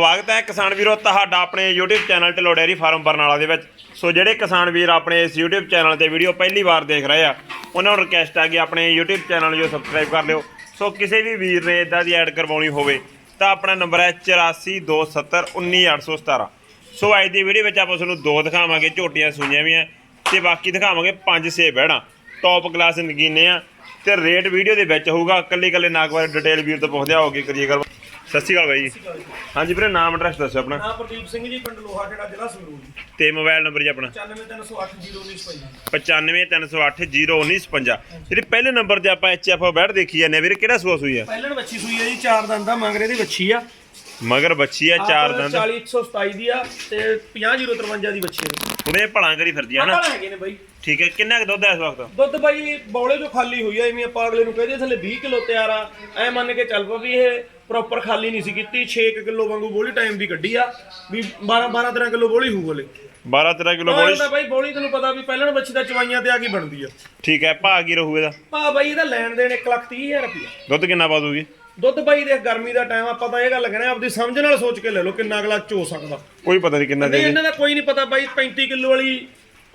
ਸਵਾਗਤ ਹੈ ਕਿਸਾਨ ਵੀਰੋ, ਤੁਹਾਡਾ ਆਪਣੇ YouTube channel Dhillon dairy farm Barnala ਦੇ ਵਿੱਚ। ਸੋ ਜਿਹੜੇ ਕਿਸਾਨ ਵੀਰ ਆਪਣੇ ਇਸ YouTube ਚੈਨਲ ਤੇ ਵੀਡੀਓ ਪਹਿਲੀ ਵਾਰ ਦੇਖ ਰਹੇ ਆ, ਉਹਨਾਂ ਨੂੰ ਰਿਕਵੈਸਟ ਆ ਕਿ ਆਪਣੇ YouTube ਚੈਨਲ ਨੂੰ ਸਬਸਕ੍ਰਾਈਬ ਕਰ ਲਿਓ। ਸੋ ਕਿਸੇ ਵੀ ਵੀਰ ਨੇ ਇਦਾਂ ਦੀ ਐਡ ਕਰਵਾਉਣੀ ਹੋਵੇ, ਤਾਂ ਆਪਣਾ ਨੰਬਰ ਹੈ 8427191817 ਸੋ ਅੱਜ ਦੀ ਵੀਡੀਓ ਵਿੱਚ ਆਪਾਂ ਤੁਹਾਨੂੰ ਦੋ ਦਿਖਾਵਾਂਗੇ, ਝੋਟੀਆਂ ਸੂਈਆਂ ਵੀ ਆ, ਤੇ ਬਾਕੀ ਦਿਖਾਵਾਂਗੇ ਪੰਜ ਛੇ ਬਹਿਣਾ ਟੌਪ ਕਲਾਸ ਨਗੀਨੇ ਆ, ਤੇ ਰੇਟ ਵੀਡੀਓ ਦੇ ਵਿੱਚ ਹੋਊਗਾ ਇਕੱਲੇ ਇਕੱਲੇ ਨਾਗ ਬਾਰੇ ਡਿਟੇਲ ਵੀਰ ਤੋਂ ਪੁੱਛਦੇ ਆਓਗੇ ਕਰੀਏ ਗੱਲ ਸਤਿ ਸ਼੍ਰੀ ਅਕਾਲ ਬਾਈ ਜੀ। ਹਾਂਜੀ ਵੀਰੇ ਨਾਮ ਐਡਰੈਸ ਦੱਸੋ ਆਪਣਾ। ਨਾਮ ਪ੍ਰਦੀਪ ਸਿੰਘ ਜੀ ਪਿੰਡ ਲੋਹਾ ਜਿਹੜਾ ਜ਼ਿਲ੍ਹਾ ਸੰਗਰੂਰ ਜੀ। ਤੇ ਮੋਬਾਈਲ ਨੰਬਰ ਜੀ ਆਪਣਾ। 9530801955 9530080955 ਜਿਹੜੀ ਪਹਿਲੇ ਨੰਬਰ ਤੇ ਆਪਾਂ ਐਚਐਫ ਬੈਠ ਦੇਖੀ ਜਾਂਦੇ ਆ ਵੀਰੇ ਕਿਹੜਾ ਸੂਆ ਸੂਈ ਆ? ਪਹਿਲਣ ਬੱਚੀ ਸੂਈ ਹੈ ਜੀ ਚਾਰ ਦੰਦ ਦਾ ਮੰਗਰੇ ਦੀ ਬੱਚੀ ਆ। ਮਗਰ ਬੱਚੀ ਆ ਚਾਰ ਦੰਦ। 40127 ਦੀ ਆ ਤੇ 50053 ਦੀ ਬੱਚੀ ਹੈ ਹੁਣੇ ਭਲਾਂ ਕਰੀ ਫਿਰਦੀ ਆ ਨਾ ਹੈਗੇ ਨੇ ਬਾਈ। ਠੀਕ ਹੈ ਕਿੰਨਾ ਕੁ ਦੁੱਧ ਹੈ ਇਸ ਵਕਤ? ਦੁੱਧ ਬਾਈ ਬੌਲੇ ਜੋ ਖਾਲੀ ਹੋਈ ਆ ਐਵੇਂ ਆਪਾਂ ਅਗਲੇ ਨੂੰ ਕਹਦੇ ਥੱਲੇ 20 ਕਿਲੋ ਤਿਆਰ ਆ। ਐ ਮੰਨ ਕੇ ਚੱਲ ਪਾ ਵੀ ਇਹ ਪ੍ਰੋਪਰ ਖਾਲੀ ਨਹੀਂ ਸੀ ਕੀਤੀ। 6 ਕਿਲੋ ਵਾਂਗੂ ਬੋਲੀ ਟਾਈਮ ਦੀ ਕੱਢੀ ਆ ਵੀ 12 12 13 ਕਿਲੋ ਬੋਲੀ ਹੋਊ ਬੋਲੇ 12 13 ਕਿਲੋ ਬੋਲੀ ਤਾਂ ਬਾਈ ਬੋਲੀ ਤੈਨੂੰ ਪਤਾ ਵੀ ਪਹਿਲਣ ਬੱਚੀ ਦਾ ਚਵਾਈਆਂ ਤੇ ਆ ਕੀ ਬਣਦੀ ਆ। ਠੀਕ ਹੈ ਭਾਅ ਕੀ ਰਹੂ ਇਹਦਾ? ਭਾ ਬਾਈ ਇਹਦਾ ਲੈਣ ਦੇਣ 1 ਲੱਖ 30 ਹਜ਼ਾਰ ਰੁਪਇਆ ਦੁੱਧ ਕਿੰਨਾ ਪਾ ਦੂਗੀ ਦੁੱਧ ਬਾਈ ਦੇ ਗਰਮੀ ਦਾ ਟਾਈਮ ਆਪਾਂ ਤਾਂ ਇਹ ਗੱਲ ਕਹਿੰਦੇ ਆਪਦੀ ਸਮਝ ਨਾਲ ਸੋਚ ਕੇ ਲੈ ਲਓ ਕਿੰਨਾ ਅਗਲਾ ਚੋ ਸਕਦਾ। ਕੋਈ ਪਤਾ ਨਹੀਂ ਕਿੰਨਾ ਦੇ ਇਹਨਾਂ ਦਾ ਕੋਈ ਨਹੀਂ ਪਤਾ ਬਾਈ 35 ਕਿਲੋ ਵਾਲੀ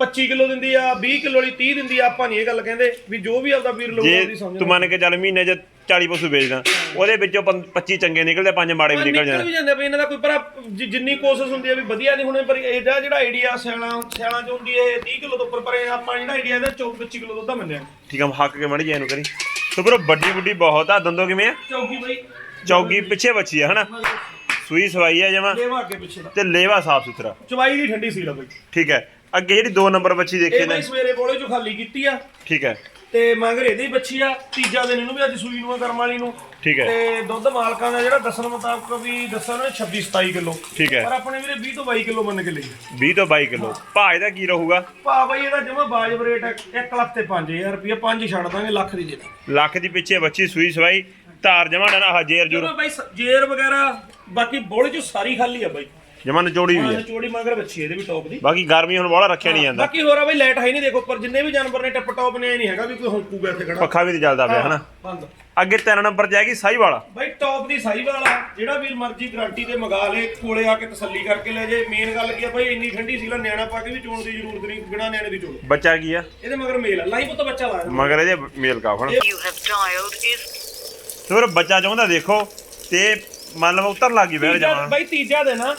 25 ਕਿਲੋ ਦਿੰਦੀ ਆ 20 ਕਿਲੋ ਵਾਲੀ 30 ਦਿੰਦੀ ਆ ਆਪਾਂ ਨਹੀਂ ਇਹ ਗੱਲ ਕਹਿੰਦੇ ਵੀ ਜੋ ਵੀ ਆਪਦਾ ਵੀਰ ਲੋਕ ਆਪਦੀ ਜੇ ਸਮਝ ਤੂੰ ਮੰਨ ਕੇ ਚੱਲ ਮਹੀਨੇ 'ਚ 40 ਪਸ਼ੂ ਵੇਚਦਾ ਉਹਦੇ ਵਿੱਚੋਂ ਪੰ- 25 ਚੰਗੇ ਨਿਕਲਦੇ ਪੰਜ ਮਾੜੇ ਵੀ ਨਿਕਲ ਨਿਕਲ ਜਾਂਦੇ ਵੀ ਜਾਂਦੇ ਬਈ ਇਹਨਾਂ ਦਾ ਕੋਈ ਪਰ ਜਿ- ਜਿੰਨੀ ਕੋਸ਼ਿਸ਼ ਹੁੰਦੀ ਹੈ ਵੀ ਵਧੀਆ ਨਹੀਂ ਹੋਣੇ ਪਰ ਇਹਦਾ ਜਿਹੜਾ ਆਈਡੀਆ ਸਿਆਣਾ ਸਿਆਣਾ ਚ ਹੁੰਦੀ ਹੈ 30 ਕਿਲੋ ਤੋਂ ਉੱਪਰ ਪਰ ਇਹ ਆਪਾਂ ਜਿਹੜਾ ਆਈਡੀਆ ਇਹਦਾ 24 25 ਕਿਲੋ ਦੁੱਧ ਦਾ ਮੰਨਿਆ। ਠੀਕ ਆ ਹੱਕ ਕੇ ਮੜੀ ਜਾ ਇਹਨੂੰ ਕਰੀ। ਸੋ ਵੀਰੋ ਵੱਡੀ ਵੱਡੀ ਬਹੁਤ ਆ ਦੰਦੋ ਕਿਵੇਂ ਆ? ਚੌਕੀ ਬਾਈ। ਚੌਗੀ ਪਿੱਛੇ ਬੱਚੀ ਆ ਹਨਾ? ਸੂਈ ਸਵਾਈ ਆ ਜਮਾ। ਲੇਵਾ ਅੱਗੇ ਪਿੱਛੇ ਦਾ। ਤੇ ਲੇਵਾ ਸਾਫ਼ ਸੁਥਰਾ ਚਵਾਈ ਦੀ ਠੰਡੀ ਸੀ ਬਾਈ। ਠੀਕ ਹੈ। ਅੱਗੇ ਜਿਹੜੀ 2 ਨੰਬਰ ਬੱਚੀ ਦੇਖੀ ਇਹ ਨੇ। ਬਾਈ ਸਵੇਰੇ ਬੋਲੇ ਚੋਂ ਖਾਲੀ ਕੀਤੀ ਆ। ਠੀਕ ਹੈ। ਤੇ ਮਗਰ ਇਹਦੀ ਬੱਚੀ ਆ ਤੀਜਾ ਦਿਨ ਇਹਨੂੰ ਵੀ ਅੱਜ ਸੂਈ ਨੂੰ ਆ ਕਰਮ ਵਾਲੀ ਨੂੰ। ਠੀਕ ਹੈ। ਤੇ ਦੁੱਧ ਮਾਲਕਾਂ ਦਾ ਜਿਹੜਾ ਦੱਸਣ ਮੁਤਾਬਕ ਵੀ ਦੱਸਣ 26 27 ਕਿਲੋ। ਠੀਕ ਹੈ। ਪਰ ਆਪਣੇ ਵੀਰੇ 20 ਤੋਂ 22 ਕਿਲੋ ਮੰਨ ਕੇ ਲਈ 20 ਤੋਂ 22 ਕਿਲੋ। ਭਾਅ ਇਹਦਾ ਕੀ ਰਹੂਗਾ? ਭਾ ਬਾਈ ਇਹਦਾ ਜਮਾ ਬਾਜਬ ਰੇਟ 1 ਲੱਖ ਤੇ 5000 ਰੁਪਏ 5 ਛੱਡ ਦਾਂਗੇ ਲੱਖ ਦੀ ਦੇ ਦਾਂਗੇ। ਲੱਖ ਦੀ ਪਿੱਛੇ ਬੱਚੀ ਸੂਈ ਸਵਾਈ ਧਾਰ ਜਮਾ ਨਾ ਆਹ ਜੇਰ ਬਾਈ ਸ- ਜੇਰ ਵਗੈਰਾ ਬਾਕੀ ਬੋਲੇ ਚ ਸਾਰੀ ਖਾਲੀ ਆ ਬਾਈ। ਜਮਾ ਨਚੋੜੀ ਵੀ ਹਾਂ ਚੋੜੀ ਮਗਰ ਬੱਚੀ ਇਹਦੇ ਵੀ ਟੌਪ ਦੀ। ਬਾਕੀ ਗਰਮੀ ਹੁਣ ਬੋਲਾ ਰੱਖਿਆ ਨਹੀਂ ਜਾਂਦਾ। ਬਾਕੀ ਹੋਰ ਆ ਬਾਈ ਲਾਈਟ ਹੈ ਨਹੀਂ ਦੇਖੋ ਪਰ ਜਿੰਨੇ ਵੀ ਜਾਨਵਰ ਨੇ ਟੱਪ ਟੌਪ ਨੇ ਇਹ ਨਹੀਂ ਹੈਗਾ ਵੀ ਕੋਈ ਹੌਂਕੂਗਾ ਇੱਥੇ ਖੜਾ। ਪੱਖਾ ਵੀ ਨਹੀਂ ਚੱਲਦਾ ਪਿਆ ਹਨਾ? ਬੰਦ। ਅੱਗੇ ਤਿੰਨ ਨੰਬਰ 'ਚ ਹੈਗੀ ਸਾਈ ਵਾਲਾ। ਬਾਈ ਟੌਪ ਦੀ ਸਾਈ ਵਾਲਾ ਜਿਹੜਾ ਵੀਰ ਮਰਜ਼ੀ ਗਾਰੰਟੀ ਤੇ ਮੰਗਾ ਲੇ ਕੋਲੇ ਆ ਕੇ ਤਸੱਲੀ ਕਰਕੇ ਲੈ ਜੇ। ਮੇਨ ਗੱਲ ਕੀ ਆ ਬਾਈ ਇੰਨੀ ਠੰਡੀ ਸੀ ਲਾ ਨਿਆਣਾ ਪਾ ਕੇ ਵੀ ਚੋਣ ਦੀ ਜ਼ਰੂਰਤ ਨਹੀਂ ਬਿਨਾ ਨਿਆਣੇ ਦੀ ਚੋਣ। ਬੱਚਾ ਕੀ ਆ? ਇਹਦੇ ਮਗਰ ਮੇਲ ਆ ਲਾਈ ਪੁੱਤ ਬੱਚਾ ਲਾਇਆ ਮਗਰ ਇਹਦੇ ਮੇਲ ਕਾਫ ਹਨ? You have dialed is ਤੇ ਫਿਰ ਬੱਚਾ ਚਾਹੁੰਦਾ ਦੇਖੋ ਤੇ ਮੰਨ ਲਓ ਉੱਤਰ ਲੱਗੀ ਬੈਠ ਤੀਜਾ ਜਾਵਾਂ ਬਾਈ ਤੀਜਾ ਦਿਨ ਆ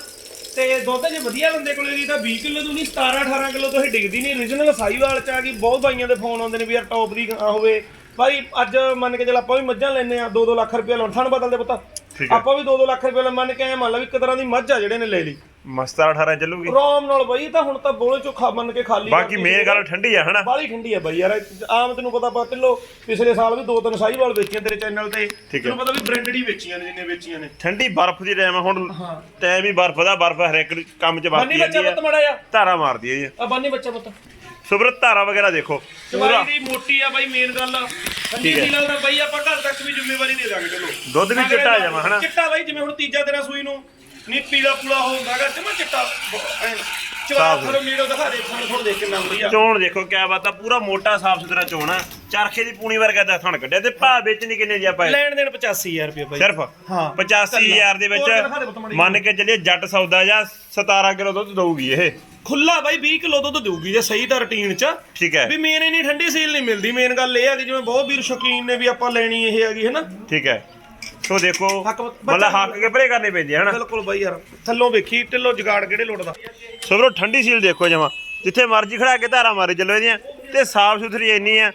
ਤੇ ਦੁੱਧ ਜੇ ਵਧੀਆ ਬੰਦੇ ਕੋਲੇ ਗਈ ਤਾਂ 20 ਕਿਲੋ ਤੋਂ ਨਹੀਂ 17 18 ਕਿਲੋ ਤੋਂ ਹੀ ਡਿੱਗਦੀ ਨਹੀਂ। Origignal ਸਾਈਵਾਲ ਚ ਆ ਗਈ ਬਹੁਤ ਬਾਈਆਂ ਦੇ ਫੋਨ ਆਉਂਦੇ ਨੇ ਵੀ ਯਾਰ ਟੌਪ ਦੀ ਗਾਂ ਹੋਵੇ। ਭਾਈ ਅੱਜ ਮੰਨ ਕੇ ਚੱਲ ਆਪਾਂ ਵੀ ਮੱਝਾਂ ਲੈਨੇ ਆ 2-2 ਲੱਖ ਰੁਪਏ ਲਾਉਣ ਥਣ ਬਦਲਦੇ ਪੁੱਤ। ਆਪਾਂ ਵੀ 2-2 ਲੱਖ ਰੁਪਏ ਮੰਨ ਕੇ ਐ ਮੰਨ ਲਾ ਵੀ ਇੱਕ ਤਰ੍ਹਾਂ ਦੀ ਮੱਝ ਆ ਜਿਹੜੇ ਨੇ ਲੈ ਲਈ। ਮਸਤਾ 18 ਚੱਲੂਗੀ। ਆਰਾਮ ਨਾਲ ਬਾਈ ਤਾਂ ਹੁਣ ਤਾਂ ਬੋਲੇ ਚੋਂ ਖਾ ਮੰਨ ਕੇ ਖਾਲੀ ਬਾਕੀ ਮੇਨ ਗੱਲ ਠੰਡੀ ਆ ਹਨਾ? ਬਾਲੀ ਠੰਡੀ ਆ ਬਾਈ ਯਾਰ ਆਮ ਤੈਨੂੰ ਪਤਾ ਪਾ ਢਿੱਲੋ ਪਿਛਲੇ ਸਾਲ ਵੀ ਦੋ ਤਿੰਨ ਸਾਈਵਾਲ ਵੇਚੀਆਂ ਤੇਰੇ ਚੈਨਲ ਤੇ। ਹੈ। ਤੈਨੂੰ ਪਤਾ ਵੀ ਬ੍ਰਾਂਡਡ ਹੀ ਵੇਚੀਆਂ ਨੇ ਜਿੰਨੇ ਵੇਚੀਆਂ ਨੇ। ਠੰਡੀ ਬਰਫ਼ ਦੀ ਟਾਈਮ ਹੁਣ ਹਾਂ। ਟਾਈਮ ਹੀ ਬਰਫ਼ ਦਾ ਬਰਫ਼ ਹਰੇਕ ਕੰਮ 'ਚ ਬੰਨੀ ਵਰਤੀ ਬੱਚਾ ਜਾਂਦੀ ਪੁੱਤ ਆ ਮੜਾ ਜਾ ਧਾਰਾ ਮਾਰਦੀ ਹੈ ਜੀ। ਆ ਬੰਨੀ ਬੱਚਾ ਪੁੱਤ। ਸੁਬਰਤ ਧਾਰਾ ਵਗੈਰਾ ਦੇਖੋ। ਪੂਰਾ। ਦੀ ਮੋਟੀ ਆ ਬਾਈ ਮੇਨ ਗੱਲ। ਠੰਡੀ ਠੀਕ ਹੈ। ਦੀ ਨਾਲ ਤਾਂ ਬਾਈ ਆਪਾਂ ਘਰ ਤੱਕ ਵੀ ਜ਼ਿੰਮੇਵਾਰੀ ਦੇ ਦਾਂਗੇ ਚਲੋ। ਦੁੱਧ ਵੀ ਚਿੱਟਾ ਜਾਵਾਂ ਹਨਾ? ਚਿੱਟਾ ਬਾਈ ਜਿਵੇਂ ਹੁਣ ਤੀਜਾ ਦਿਨ ਸੂਈ ਨੂੰ। ਨੀ ਪੀਲਾ ਪੂਲਾ ਹੁੰਦਾਗਾ ਜਮਾ ਚਿੱਟਾ ਚਵਾ ਥੋੜਾ ਮੀਡੋ ਦਿਖਾ ਦੇ ਥੋੜਾ ਥੋੜਾ ਦੇਖ ਕਿੰਨਾ ਵਧੀਆ ਚੋਣ ਦੇਖੋ ਕਿਆ ਬਾਤ ਆ ਪੂਰਾ ਮੋਟਾ ਸਾਫ਼ ਸੁਥਰਾ ਚੋਣ ਆ। ਚਰਖੇ ਦੀ ਪੂਣੀ ਵਰਗਾ ਦਾ ਥਣ ਕੱਢਿਆ ਤੇ ਭਾਅ ਵੇਚਣੀ ਕਿੰਨੇ ਦੀ ਆਪਾਂ ਇਹ? ਲੈਣ ਦੇਣ 85000 ਰੁਪਏ ਬਾਈ ਸਿਰਫ? ਹਾਂ 85000 ਦੇ ਵਿੱਚ ਮਾੜੀ ਮੰਨ ਕੇ ਚੱਲੀਏ ਜੱਟ ਸੌਦਾ ਜਾਂ 17 ਕਿਲੋ ਦੁੱਧ ਦਊਗੀ ਇਹ। ਖੁੱਲਾ ਬਾਈ 20 ਕਿਲੋ ਦੁੱਧ ਦੇਊਗੀ ਜੇ ਸਹੀ ਤਾਂ ਰੁਟੀਨ ਚ। ਠੀਕ ਹੈ। ਵੀ ਮੇਨ ਇੰਨੀ ਠੰਡੀ ਸੀਲ ਨਹੀਂ ਮਿਲਦੀ ਮੇਨ ਗੱਲ ਇਹ ਆ ਕਿ ਜਿਵੇਂ ਬਹੁਤ ਵੀਰ ਸ਼ੌਕੀਨ ਨੇ ਵੀ ਆਪਾਂ ਲੈਣੀ ਇਹ ਹੈਗੀ ਹੈ ਨਾ ਠੀਕ ਹੈ। ਸੋ ਦੇਖੋ ਮਤਲਬ ਹੱਕ ਕੇ ਪਰੇ ਕਰਨੇ ਪੈਂਦੇ ਹਨਾ? ਬਿਲਕੁਲ ਬਾਈ ਯਾਰ ਥੱਲੋਂ ਵੇਖੀ ਢਿੱਲੋਂ ਜਗਾੜ ਕਿਹੜੇ ਲੁੱਟਦਾ ਸੋ ਵੀਰੋ ਠੰਡੀ ਸੀਲ ਦੇਖੋ ਜਮਾ ਜਿੱਥੇ ਮਰਜ਼ੀ ਖੜਾ ਕੇ ਧਾਰਾ ਮਾਰੇ ਚੱਲੋ ਇਹਦੀਆਂ ਤੇ ਸਾਫ਼ ਸੁਥਰੀ ਇੰਨੀ ਆ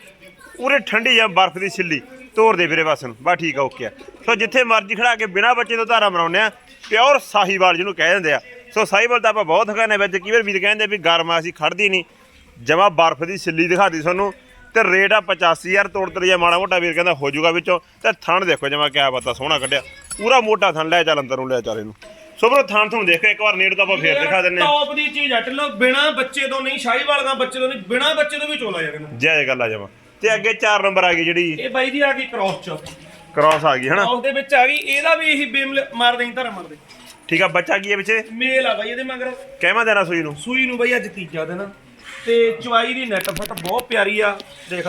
ਪੂਰੇ ਠੰਡੀ ਆ ਬਰਫ਼ ਦੀ ਸਿੱਲੀ ਤੋੜ ਦੇ ਵੀਰੇ ਬਸ ਨੂੰ ਬਸ ਠੀਕ ਆ ਓਕੇ ਆ। ਸੋ ਜਿੱਥੇ ਮਰਜ਼ੀ ਖੜਾ ਕੇ ਬਿਨਾ ਬੱਚੇ ਤੋਂ ਧਾਰਾ ਮਰਾਉਂਦੇ ਆ ਪਿਓਰ ਸਾਹੀਵਾਲ ਜਿਹਨੂੰ ਕਹਿ ਦਿੰਦੇ ਆ। ਸੋ ਸਾਹੀਵਾਲ ਤਾਂ ਆਪਾਂ ਬਹੁਤ ਖਾਣੇ ਵਿੱਚ ਕਈ ਵਾਰ ਵੀਰ ਕਹਿੰਦੇ ਵੀ ਗਰਮ ਅਸੀਂ ਖੜਦੀ ਨਹੀਂ। ਜਮਾ ਬਰਫ਼ ਦੀ ਸਿੱਲੀ ਦਿਖਾਦੀ ਤੁਹਾਨੂੰ ਤੇ ਰੇਟ ਆ 85000 ਤੋੜ ਤਰੀਆ ਮਾੜਾ ਮੋਟਾ ਵੀਰ ਕਹਿੰਦਾ ਹੋ ਜਾਊਗਾ ਵਿੱਚੋਂ ਤੇ ਥਣ ਦੇਖੋ ਜਮਾ ਕਿਆ ਪਤਾ ਸੋਹਣਾ ਕੱਢਿਆ। ਪੂਰਾ ਮੋਟਾ ਥਣ ਲੈ ਚੱਲ ਅੰਦਰ ਨੂੰ ਲੈ ਚੱਲ ਇਹਨੂੰ। ਸੋ ਵੀਰੋ ਥਣ ਤੁਹਾਨੂੰ ਦੇਖੋ ਇੱਕ ਵਾਰ ਨੇੜ ਤੋਂ ਆਪਾਂ ਫੇਰ ਦਿਖਾ ਦਿੰਨੇ ਟੌਪ ਦੀ ਚੀਜ਼ ਆ ਢਿੱਲੋਂ ਬਿਨਾ ਬੱਚੇ ਤੋਂ ਨਹੀਂ ਸ਼ਾਹੀ ਵਾਲਗਾ ਬੱਚੇ ਤੋਂ ਨਹੀਂ ਬਿਨਾ ਬੱਚੇ ਤੋਂ ਵੀ ਚੋਲਾ ਯਾਰ ਇਹਨੂੰ। ਜੈ ਗੱਲ ਆ ਜਮਾ। ਤੇ ਅੱਗੇ 4 ਨੰਬਰ ਆ ਗਈ ਜਿਹੜੀ। ਇਹ ਬਾਈ ਜੀ ਆ ਗਈ ਕ੍ਰੋਸ ਚ। ਕ੍ਰਾਸ ਆ ਗਈ ਹਨਾ? ਕ੍ਰੋਸ ਦੇ ਵਿੱਚ ਆ ਗਈ ਇਹਦਾ ਵੀ ਇਹੀ ਬੇਮ ਮਾਰ ਦੇਈ ਧਰ ਮਾਰ ਦੇ ਠੀਕ ਆ ਬੱਚਾ ਕੀ ਹੈ ਪਿੱਛੇ? ਮੇਲ ਆ ਬਾਈ ਇਹਦੇ ਮਗਰ। ਕਹਿਮਾ ਦੇਣਾ ਸੂਈ ਨੂੰ? ਸੂਈ ਨੂੰ ਬਾਈ ਅੱਜ ਤੀਜਾ ਦਿਨ। ਤੇ ਚਵਾਈ ਦੀ ਨੈਟ ਫਟ ਬਹੁਤ ਪਿਆਰੀ ਆ ਦੇਖ।